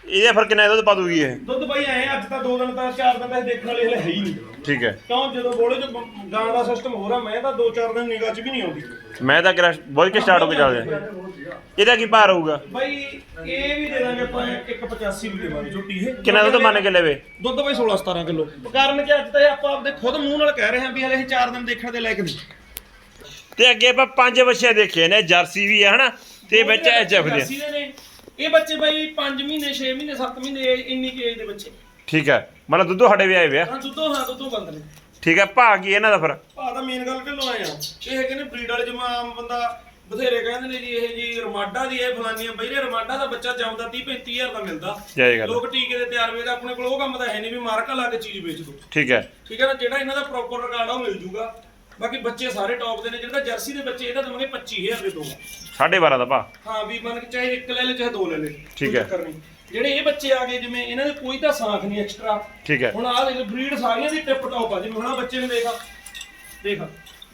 ਇਹਦੇ ਫਿਰ ਕਿੰਨਾ ਦੁੱਧ ਪਾ ਦੂਗੀ ਇਹ? ਦੁੱਧ ਬਾਈ ਐ ਅੱਜ ਤਾਂ ਦੋ ਦਿਨ ਤਾਂ ਚਾਰ ਦਿਨ ਤਾਂ ਇਹ ਦੇਖਣ ਵਾਲੇ ਹਲੇ ਹੈ ਹੀ ਨਹੀਂ। ਠੀਕ ਹੈ। ਕਿਉਂ? ਜਦੋਂ ਬੋਲੇ ਚ ਗਾਂ ਦਾ ਸਿਸਟਮ ਹੋ ਰਿਹਾ ਮੈਂ ਤਾਂ ਦੋ ਚਾਰ ਦਿਨ ਨਿਗਾਹ ਚ ਵੀ ਨਹੀਂ ਆਉਂਦੀ। ਮੈਂ ਤਾਂ ਕਿਰਾ ਬਹੁਤ ਕੇ ਸਟਾਰਟ ਹੋ ਕੇ ਚੱਲਦੇ ਆ। ਇਹਦਾ ਕੀ ਭਾਰ ਹੋਊਗਾ? ਬਾਈ ਇਹ ਵੀ ਦੇ ਦਾਂਗੇ ਆਪਾਂ 185 ਵੀ ਦੇਵਾਂਗੇ ਝੋਟੀ ਇਹ। ਕਿੰਨਾ ਦੁੱਧ ਮੰਨ ਕੇ ਲੈਵੇ? ਦੁੱਧ ਬਾਈ 16 17 ਕਿਲੋ। ਕਾਰਨ ਕਿ ਅੱਜ ਤਾਂ ਇਹ ਆਪਾਂ ਆਪਦੇ ਖੁਦ ਮੂੰਹ ਨਾਲ ਕਹਿ ਰਹੇ ਹਾਂ ਵੀ ਹਲੇ ਇਹ 4 ਦਿਨ ਦੇਖਣ ਦੇ ਲਾਇਕ ਨਹੀਂ। ਤੇ ਅੱਗੇ ਆਪਾਂ ਪੰਜ ਬੱਚੇ ਦੇਖੇ ਨੇ ਜਰਸੀ ਵੀ ਹੈ ਹਨਾ? ਤੇ ਵਿੱਚ ਐਚਐਫ ਦੇ ਦੇ ਇਹ ਬੱਚੇ ਬਾਈ 5 ਮਹੀਨੇ 6 ਮਹੀਨੇ 7 ਮਹੀਨੇ ਇੰਨੀ ਕੀ ਏਜ ਦੇ ਬੱਚੇ। ਠੀਕ ਹੈ ਮਤਲਬ ਦੁੱਧੋ ਸਾਡੇ ਵੀ ਆਏ ਵੇ ਆ। ਹਾਂ ਦੁੱਧੋਂ ਹਾਂ ਦੁੱਧੋਂ ਬੰਦ ਨੇ। ਠੀਕ ਹੈ ਭਾਅ ਕੀ ਇਹਨਾਂ ਦਾ ਫਿਰ? ਆ ਤਾਂ ਮੇਨ ਗੱਲ ਕਿਲੋ ਆਏ ਆ। ਇਹ ਹੈਗੇ ਨੇ ਬਰੀਡ ਵਾਲੇ ਜਿਵੇਂ ਆਮ ਬੰਦਾ ਬਥੇਰੇ ਕਹਿੰਦੇ ਨੇ ਜੀ ਇਹ ਜੀ ਰਮਾਡਾ ਦੀ ਇਹ ਫਲਾਨੀਆਂ ਇਹ ਰਮਾਡਾ ਦਾ ਬੱਚਾ ਜਾਉਂਦਾ 30 35000 ਦਾ ਮਿਲਦਾ। ਲੋਕ ਟੀਕੇ ਦੇ ਤਿਆਰ ਵੇਚਦੇ ਆਪਣੇ ਕੋਲ ਉਹ ਕੰਮ ਤਾਂ ਹੈ ਨਹੀਂ ਵੀ ਮਾਰਕਾ ਲਾ ਕੇ ਚੀਜ਼ ਵੇਚ ਦੋ। ਠੀਕ ਹੈ। ਠੀਕ ਹੈ ਨਾ ਜਿਹੜਾ ਇਹਨਾਂ ਦਾ ਪ੍ਰੋਪਰ ਰਿਕਾਰਡ ਆ ਉਹ ਮਿਲ ਜੂਗਾ। ਬਾਕੀ ਬੱਚੇ ਸਾਰੇ ਟੌਪ ਦੇ ਨੇ ਜਿਹੜਾ ਜਰਸੀ ਦੇ ਬੱਚੇ ਇਹਦਾ ਦਵਾਂਗੇ 25000 ਦੇ ਦੋ। 12.5 ਦਾ ਭਾਅ ਹਾਂ ਵੀ ਮੰਨ ਕੇ ਚਾਹੇ ਇੱਕ ਲੈ ਲੈ ਚਾਹੇ ਦੋ ਲੈ ਲੈ ਠੀਕ ਹੈ। ਜਿਹੜੇ ਇਹ ਬੱਚੇ ਆ ਗਏ ਜਿਵੇਂ ਇਹਨਾਂ ਦੇ ਕੋਈ ਤਾਂ ਸਾਖ ਨਹੀਂ ਐਕਸਟਰਾ ਠੀਕ ਹੈ। ਹੁਣ ਆਹ ਦੇਖ ਬਰੀਡ ਸਾਰੀਆਂ ਦੀ ਟਿਪ ਟੌਪ ਆ। ਜਿਵੇਂ ਹੁਣ ਆਹ ਬੱਚੇ ਨੇ ਦੇਖਾ ਦੇਖ।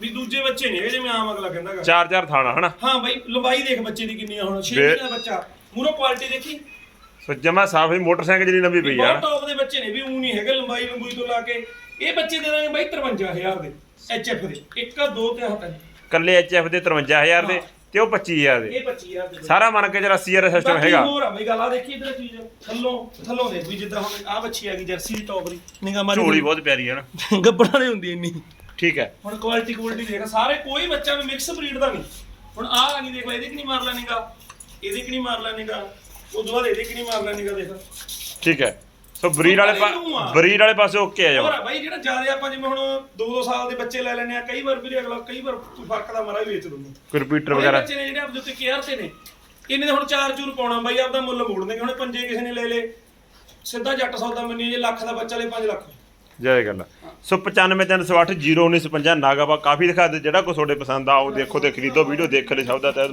ਵੀ ਦੂਜੇ ਬੱਚੇ ਨਹੀਂ ਹੈਗੇ ਜਿਵੇਂ ਆਮ ਅਗਲਾ ਕਹਿੰਦਾ ਗਾ। ਚਾਰ ਚਾਰ ਥਾਣਾ ਹਨਾ? ਹਾਂ ਬਈ ਲੰਬਾਈ ਦੇਖ ਬੱਚੇ ਦੀ ਕਿੰਨੀ ਆ ਹੁਣ। 6 ਬੇ- ਮਹੀਨੇ ਦਾ ਬੱਚਾ। ਮੂਰੋ ਕੁਆਲਿਟੀ ਦੇਖੀ? ਸੋ ਜਮਾ ਸਾਫ਼ ਹੀ ਮੋਟਰਸਾਈਕਲ ਜਿਹੜੀ ਲੰਬੀ ਪਈ ਆ। ਬਹੁਤ ਟੌਪ ਦੇ ਬੱਚੇ ਨੇ ਵੀ ਉਹ ਨਹੀਂ ਹੈਗੇ ਲੰਬਾਈ ਲੰਬੂਈ ਤੋਂ ਲਾ ਕੇ। ਇਹ ਬੱਚੇ ਦੇ ਦਾਂਗੇ ਬਾਈ 53000 ਦੇ ਐਚਐਫ ਦੇ। ਇੱਕ ਆ ਦੋ ਤੇ ਹੱਥ ਕੱਲੇ ਐਚਐਫ ਦੇ 53000 ਦੇ ਤੇ ਉਹ 25000 ਦੇ। ਇਹ 25000 ਦੇ। ਸਾਰਾ ਮੰਨ ਕੇ ਜਿਹੜਾ 80000 ਦਾ ਸਿਸਟਮ ਹੈਗਾ। ਹੋਰ ਆ ਬਈ ਗੱਲ ਆ ਦੇਖੀ ਇਧਰ ਚੀਜ਼। ਥੱਲੋਂ ਥੱਲੋਂ ਦੇਖ ਵੀ ਜਿੱਦਾਂ ਹੁਣ ਆ ਬੱਚੀ ਆ ਗਈ ਜਰਸੀ ਦੀ ਟੌਪ ਦੀ। ਨਿਗਾ ਮਾਰੀ। ਝੋਲੀ ਬਹੁਤ ਪਿਆਰੀ ਹੈ ਨਾ। ਗੱਬੜਾਂ ਦੀ ਹੁੰਦੀ ਇੰਨੀ। ਠੀਕ ਹੈ। ਹੁਣ ਕੁਆਲਿਟੀ ਕੁਆਲਿਟੀ ਦੇਖ ਸਾਰੇ ਕੋਈ ਬੱਚਾ ਵੀ ਮਿਕਸ ਬਰੀਡ ਦਾ ਨਹੀਂ। ਹੁਣ ਆਹ ਆ ਦੇਖ ਲੈ ਇਹਦੇ ਕਿ ਨਹੀਂ ਮਾਰ ਲੈਣੇਗਾ? ਇਹਦੇ ਕਿ ਨਹੀਂ ਮਾਰ ਲੈਣੇਗਾ? ਉਦੋਂ ਬਾਅਦ ਇਹਦੇ ਕਿ ਨਹੀਂ ਮਾਰ ਲੈਣੇਗਾ ਦੇਖ। ਠੀਕ ਹੈ। ਸੋ ਬਰੀਡ ਵਾਲੇ ਪਾ ਬਰੀਡ ਵਾਲੇ ਪਾਸੇ ਓਕੇ ਆ ਹੋਰ ਜਾਓ ਆ ਬਾਈ ਜਿਹੜਾ ਜ਼ਿਆਦਾ ਆਪਾਂ ਜਿਵੇਂ ਹੁਣ 2-2 ਸਾਲ ਦੇ ਬੱਚੇ ਲੈ ਲੈਣੇ ਆ ਕਈ ਵਾਰ ਵੀਰੇ ਅਗਲਾ ਕਈ ਵਾਰ ਕੋਈ ਫ਼ਰਕ ਦਾ ਮਾਰਾ ਵੀ ਵੇਚ ਦਿੰਦਾ। ਕੋਈ ਰਿਪੀਟਰ ਇਹ ਵਗੈਰਾ? ਬੱਚੇ ਨੇ ਜਿਹੜੇ ਆਪਦੇ ਉੱਤੇ ਕੇਅਰ ਤੇ ਨੇ ਇਹਨੇ ਤਾਂ ਹੁਣ ਚਾਰ ਚੂਰ ਪਾਉਣਾ ਬਾਈ ਆਪਦਾ ਮੁੱਲ ਮੋੜ ਦੇਣਗੇ ਹੁਣ ਪੰਜੇ ਕਿਸੇ ਨੇ ਲੈ ਲੇ ਸਿੱਧਾ ਜੱਟ ਸੌਦਾ ਮੰਨੀ ਜੇ ਲੱਖ ਦਾ ਬੱਚਾ ਲੈ 5 ਲੱਖ। ਜੈ ਗੱਲ ਆ। ਸੋ 95 308 0955 ਨਾਗਾਬਾ ਕਾਫੀ ਦਿਖਾ ਦੇ, ਜਿਹੜਾ ਕੋ ਤੁਹਾਡੇ ਪਸੰਦ ਆ, ਉਹ ਦੇਖੋ ਤੇ ਖਰੀਦੋ, ਵੀਡੀਓ ਦੇਖ ਲੈ ਸਭ ਦਾ ਤਹਿ